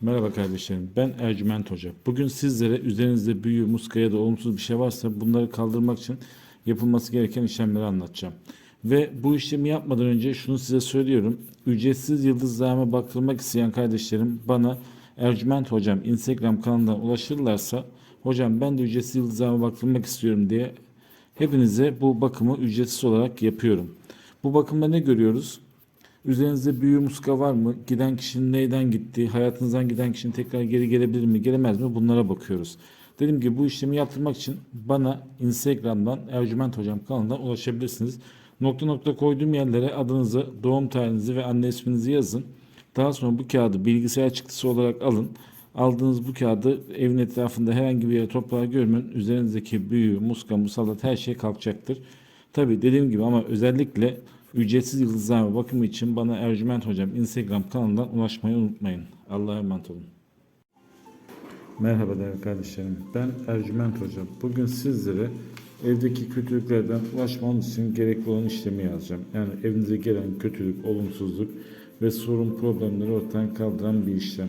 Merhaba kardeşlerim. Ben Ercüment Hoca. Bugün sizlere üzerinizde büyü, muska ya da olumsuz bir şey varsa bunları kaldırmak için yapılması gereken işlemleri anlatacağım. Ve bu işlemi yapmadan önce şunu size söylüyorum. Ücretsiz yıldızlarıma baktırmak isteyen kardeşlerim bana Ercüment Hocam Instagram kanalından ulaşırlarsa Hocam ben de ücretsiz yıldızlarıma baktırmak istiyorum diye hepinize bu bakımı ücretsiz olarak yapıyorum. Bu bakımda ne görüyoruz? Üzerinizde büyü muska var mı? Giden kişinin neyden gittiği, hayatınızdan giden kişinin tekrar geri gelebilir mi, gelemez mi? Bunlara bakıyoruz. Dedim ki bu işlemi yaptırmak için bana Instagram'dan Ercüment Hocam kanalından ulaşabilirsiniz. Nokta nokta koyduğum yerlere adınızı, doğum tarihinizi ve anne isminizi yazın. Daha sonra bu kağıdı bilgisayar çıktısı olarak alın. Aldığınız bu kağıdı evin etrafında herhangi bir yere toprağa gömün. Üzerinizdeki büyü, muska, musallat her şey kalkacaktır. Tabi dediğim gibi ama özellikle ücretsiz yıldızlama bakımı için bana Ercüment Hocam Instagram kanalından ulaşmayı unutmayın. Allah'a emanet olun. Merhaba değerli kardeşlerim. Ben Ercüment Hocam. Bugün sizlere evdeki kötülüklerden ulaşmanız için gerekli olan işlemi yazacağım. Yani evinize gelen kötülük, olumsuzluk ve sorun problemleri ortadan kaldıran bir işlem.